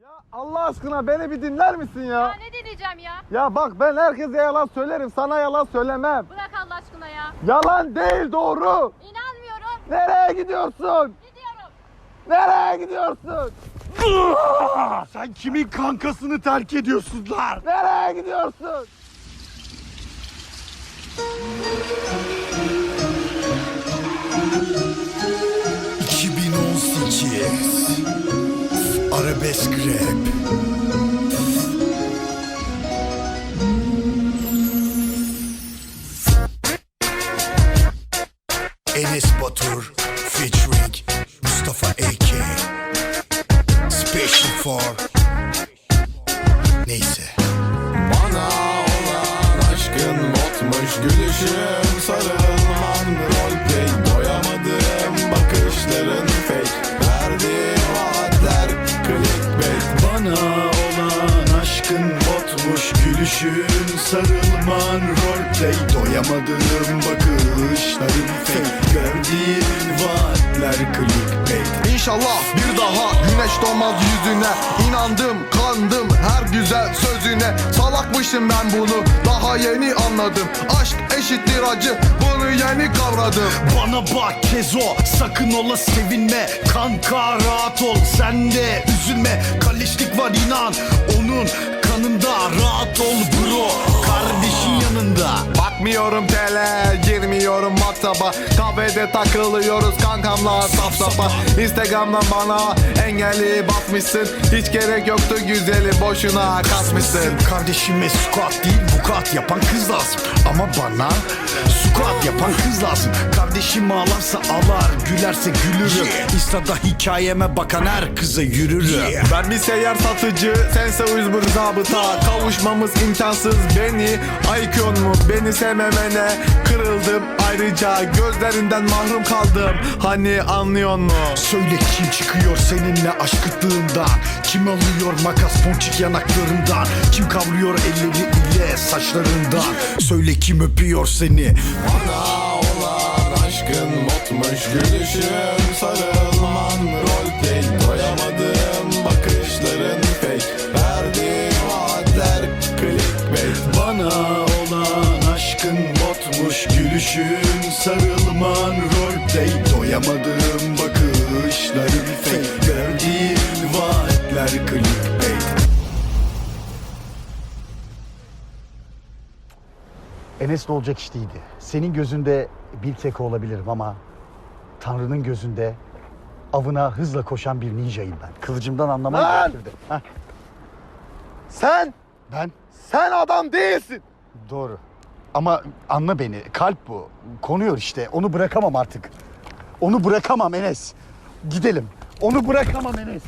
Ya Allah aşkına beni bir dinler misin Ya ya? ne deneyeceğim ya? Ya bak ben herkese yalan söylerim sana yalan söylemem. Bırak Allah aşkına ya. Yalan değil doğru. İnanmıyorum. Nereye gidiyorsun? Gidiyorum. Nereye gidiyorsun? Sen kimin kankasını terk ediyorsun lan? Nereye gidiyorsun? Arabesk rap. Enes Batur featuring Mustafa AK Special for Neyse. Bana olan aşkın botmuş gülüşüm sarılman gülüşün sarılman roleplay. Doyamadığım bakışların fake. Verdiğin vaatler clickbait. İnşallah bir daha güneş doğmaz yüzüne. İnandım kandım her güzel sözüne. Salakmışım ben bunu daha yeni anladım. Aşk eşittir acı bunu yeni kavradım. Bana bak Kezo sakın ola sevinme. Kanka rahat ol sen de üzülme. Kalleşlik var inan onun Bakmıyorum tele, girmiyorum WhatsApp'a Kafede takılıyoruz kankamla saf safa. Instagram'dan bana engelli basmışsın Hiç gerek yoktu güzeli boşuna kasmışsın. Kardeşime squat değil vukuat yapan kız lazım. Ama bana squat yapan kız lazım. Kardeşim ağlarsa ağlar gülerse gülürüm. Insta'da hikayeme bakan her kıza yürürüm. Ben bir seyyar satıcı, sense uyuz zabıta. Kavuşmamız imkansız beni IQ'un mu? Beni sevmemene Kırıldım. Ayrıca gözlerinden mahrum kaldım. Hani anlıyor mu? Söyle kim çıkıyor seninle aşk kıtlığından Kim alıyor makas ponçik yanaklarından Kim kavruyor elleri ile saçlarından Söyle kim öpüyor seni Bana olan aşkın botmuş gülüşüm. Sarılman roleplay Doyamadım. Bakışların fake. Verdiğin vaatler clickbait. Bana olan aşkın botmuş Gülüşün sarılman roleplay Doyamadığım bakışların fake. Verdiğin vaatler clickbait Enes de olacak iş değildi. Senin gözünde bir tek olabilirim ama Tanrı'nın gözünde avına hızla koşan bir ninjayım ben. Kılıcımdan anlamam Lan! gerekirdi. Heh, Sen, ben sen adam değilsin. doğru. Ama anla beni. Kalp bu. Konuyor işte. Onu bırakamam artık. Onu bırakamam Enes. Gidelim. Onu bırakamam Enes.